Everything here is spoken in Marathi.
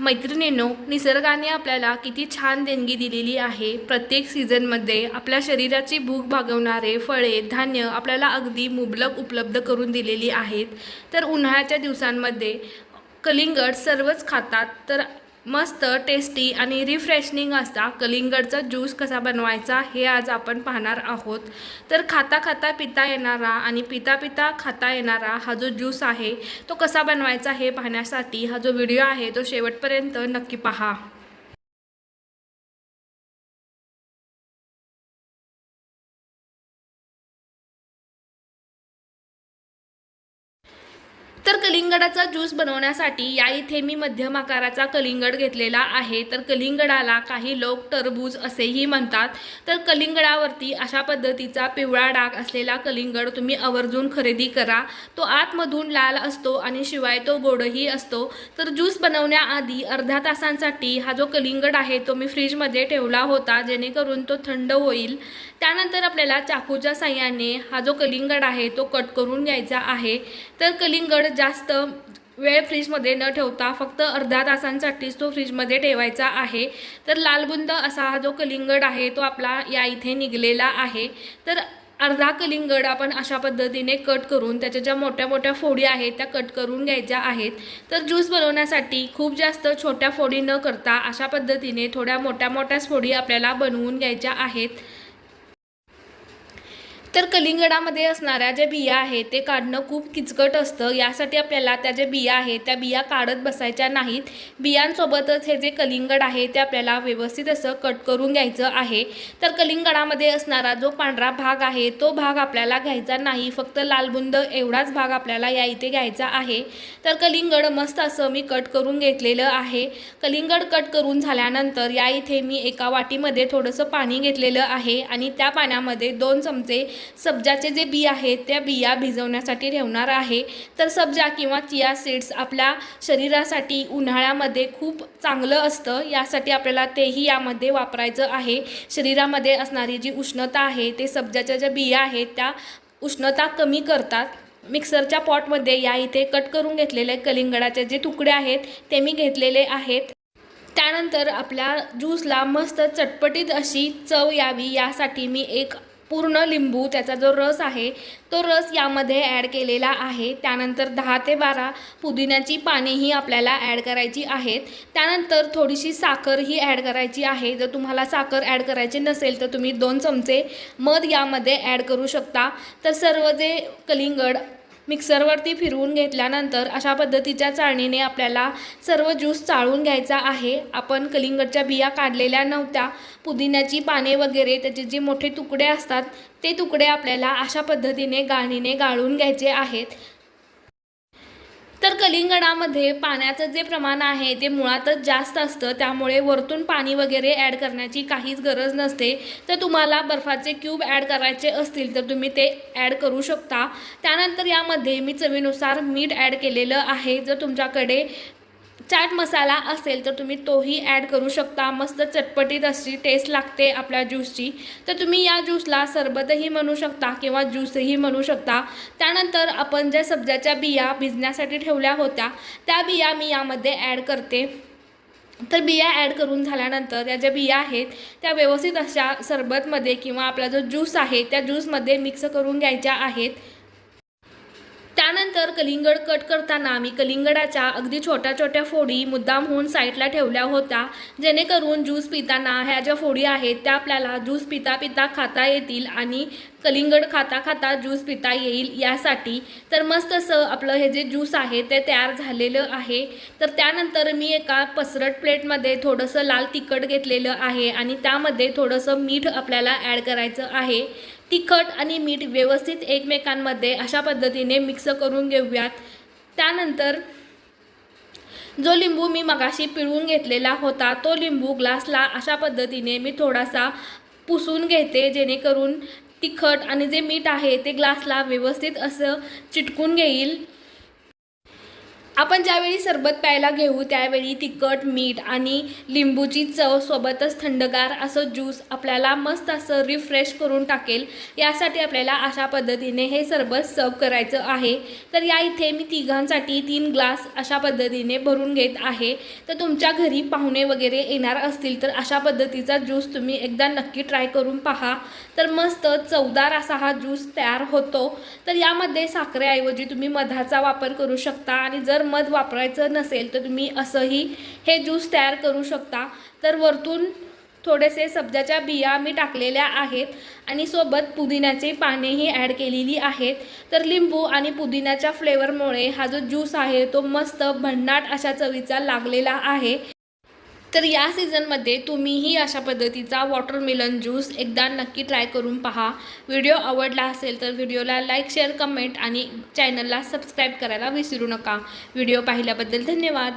मैत्रिणींनो निसर्गाने आपल्याला किती छान देणगी दिलेली आहे. प्रत्येक सीझनमध्ये आपल्या शरीराची भूक भागवणारे फळे धान्य आपल्याला अगदी मुबलक उपलब्ध करून दिलेली आहेत. तर उन्हाळ्याच्या दिवसांमध्ये कलिंगड सर्वच खातात. तर मस्त टेस्टी आणि रिफ्रेशनिंग असता. कलिंगडचा ज्यूस कसा बनवायचा हे आज आपण पाहणार आहोत. तर खाता खाता पिता येणारा आणि पिता पिता खाता येणारा हा जो ज्यूस आहे तो कसा बनवायचा हे पाहण्यासाठी हा जो व्हिडिओ आहे तो शेवटपर्यंत नक्की पहा. तर कलिंगडाचा ज्यूस बनवण्यासाठी या इथे मी मध्यम आकाराचा कलिंगड घेतलेला आहे. तर कलिंगडाला काही लोक टरबूज असेही म्हणतात. तर कलिंगडावरती अशा पद्धतीचा पिवळा डाग असलेला कलिंगड तुम्ही आवर्जून खरेदी करा. तो आतमधून लाल असतो आणि शिवाय तो गोडही असतो. तर ज्यूस बनवण्याआधी अर्ध्या तासांसाठी हा जो कलिंगड आहे तो मी फ्रीजमध्ये ठेवला होता जेणेकरून तो थंड होईल. त्यानंतर आपल्याला चाकूच्या साह्याने हा जो कलिंगड आहे तो कट करून घ्यायचा आहे. तर कलिंगड जास्त वेळ फ्रीजमध्ये न ठेवता फक्त अर्धा तासांसाठीच तो फ्रीजमध्ये ठेवायचा आहे. तर लालबुंद असा हा जो कलिंगड आहे तो आपला या इथे निघलेला आहे. तर अर्धा कलिंगड आपण अशा पद्धतीने कट करून त्याच्या ज्या मोठ्या मोठ्या फोडी आहेत त्या कट करून घ्यायच्या आहेत. तर ज्यूस बनवण्यासाठी खूप जास्त छोट्या फोडी न करता अशा पद्धतीने थोड्या मोठ्या मोठ्याच फोडी आपल्याला बनवून घ्यायच्या आहेत. तर कलिंगडामध्ये असणाऱ्या ज्या बिया आहेत ते काढणं खूप किचकट असतं. यासाठी आपल्याला त्या ज्या बिया आहेत त्या बिया काढत बसायच्या नाहीत. बियांसोबतच हे जे कलिंगड आहे ते आपल्याला व्यवस्थित असं कट करून घ्यायचं आहे. तर कलिंगडामध्ये असणारा जो पांढरा भाग आहे तो भाग आपल्याला घ्यायचा नाही. फक्त लालबुंद एवढाच भाग आपल्याला या इथे घ्यायचा आहे. तर कलिंगड मस्त असं मी कट करून घेतलेलं आहे. कलिंगड कट करून झाल्यानंतर या इथे मी एका वाटीमध्ये थोडंसं पाणी घेतलेलं आहे आणि त्या पाण्यामध्ये दोन चमचे सब्जाचे जे बी आहेत त्या बिया भिजवण्यासाठी ठेवणार आहे. तर सब्जा किंवा चिया सीड्स आपल्या शरीरासाठी उन्हाळ्यामध्ये खूप चांगलं असतं. यासाठी आपल्याला तेही यामध्ये वापरायचं आहे. शरीरामध्ये असणारी जी उष्णता आहे ते सब्जाच्या ज्या बिया आहेत त्या उष्णता कमी करतात. मिक्सरच्या पॉटमध्ये या इथे कट करून घेतलेले कलिंगडाचे जे तुकडे आहेत ते मी घेतलेले आहेत. त्यानंतर आपल्या ज्यूसला मस्त चटपटीत अशी चव यावी यासाठी मी एक पूर्ण लिंबू त्याचा जो रस आहे तो रस यामध्ये ॲड केलेला आहे. त्यानंतर दहा ते बारा पुदिन्याची पानेही आपल्याला ॲड करायची आहेत. त्यानंतर थोडीशी साखर ही ॲड करायची आहे. जर तुम्हाला साखर ॲड करायची नसेल तर तुम्ही दोन चमचे मध यामध्ये ॲड करू शकता. तर सर्व जे कलिंगड मिक्सरवरती फिरवून घेतल्यानंतर अशा पद्धतीच्या चाळणीने आपल्याला सर्व ज्यूस चाळून घ्यायचा आहे. आपण कलिंगडच्या बिया काढलेल्या नव्हत्या. पुदिन्याची पाने वगैरे त्याचे जे मोठे तुकडे असतात ते तुकडे आपल्याला अशा पद्धतीने गाळणीने गाळून घ्यायचे आहेत. तर कलिंगडामध्ये पाण्याचं जे प्रमाण आहे ते मुळातच जास्त असतं त्यामुळे वरतून पाणी वगैरे ॲड करण्याची काहीच गरज नसते. तर तुम्हाला बर्फाचे क्यूब ॲड करायचे असतील तर तुम्ही ते ॲड करू शकता. त्यानंतर यामध्ये मी चवीनुसार मीठ ॲड केलेलं आहे. जर तुमच्याकडे चाट मसाला असेल तर तुम्ही तोही ॲड करू शकता. मस्त चटपटीत अशी टेस्ट लागते आपल्या ज्यूसची तर तुम्ही या ज्यूसला सरबतही म्हणू शकता किंवा ज्यूसही म्हणू शकता. त्यानंतर आपण ज्या सब्जाच्या बिया भिजण्यासाठी ठेवल्या होत्या त्या बिया मी यामध्ये ॲड करते. तर बिया ॲड करून झाल्यानंतर या ज्या बिया आहेत त्या व्यवस्थित अशा सरबतमध्ये किंवा आपला जो ज्यूस आहे त्या ज्यूसमध्ये मिक्स करून घ्यायच्या आहेत. त्यानंतर कलिंगड कट करताना मी कलिंगडाच्या अगदी छोट्या छोट्या फोडी मुद्दाम होऊन साईडला ठेवल्या होत्या. जेणेकरून ज्यूस पिताना ह्या ज्या फोडी आहेत त्या आपल्याला ज्यूस पिता पिता खाता येतील आणि कलिंगड खाता खाता ज्यूस पिता येईल यासाठी. तर मस्त असं आपलं हे जे ज्यूस आहे ते तयार झालेलं आहे. तर त्यानंतर मी एका पसरट प्लेटमध्ये थोडंसं लाल तिखट घेतलेलं आहे आणि त्यामध्ये थोडंसं मीठ आपल्याला ॲड करायचं आहे. तिखट आणि मीठ व्यवस्थित एकमेकांमध्ये अशा पद्धतीने मिक्स करून घेऊयात. त्यानंतर जो लिंबू मी मगाशी पिळून घेतलेला होता तो लिंबू ग्लासला अशा पद्धतीने मी थोडासा पुसून घेते जेणेकरून तिखट आणि जे मीठ आहे ते ग्लासला व्यवस्थित असं चिटकून घेईल. आपण ज्यावेळी सरबत प्यायला घेऊ त्यावेळी तिखट मीठ आणि लिंबूची चव सोबतच थंडगार असं ज्यूस आपल्याला मस्त असं रिफ्रेश करून टाकेल. यासाठी आपल्याला अशा पद्धतीने हे सरबत सर्व करायचं आहे. तर या इथे मी तिघांसाठी तीन ग्लास अशा पद्धतीने भरून घेत आहे. तर तुमच्या घरी पाहुणे वगैरे येणार असतील तर अशा पद्धतीचा ज्यूस तुम्ही एकदा नक्की ट्राय करून पहा. तर मस्त चवदार असा हा ज्यूस तयार होतो. तर यामध्ये साखरेऐवजी तुम्ही मधाचा वापर करू शकता आणि जर मध वापरायचं नसेल तर तुम्ही असंही हे ज्यूस तयार करू शकता. तर वरतून थोडेसे सब्जाच्या बिया मी टाकलेल्या आहेत आणि सोबत पुदिन्याचे पानेही ॲड केलेली आहेत. तर लिंबू आणि पुदिन्याच्या फ्लेवरमुळे हा जो ज्यूस आहे तो मस्त भन्नाट अशा चवीचा लागलेला आहे. तर या सीझनमध्ये तुम्हीही अशा पद्धतीचा वॉटरमेलन ज्यूस एकदा नक्की ट्राय करून पहा. व्हिडिओ आवडला असेल तर व्हिडिओला लाईक शेअर कमेंट आणि चॅनलला सबस्क्राईब करायला विसरू नका. व्हिडिओ पाहिल्याबद्दल धन्यवाद.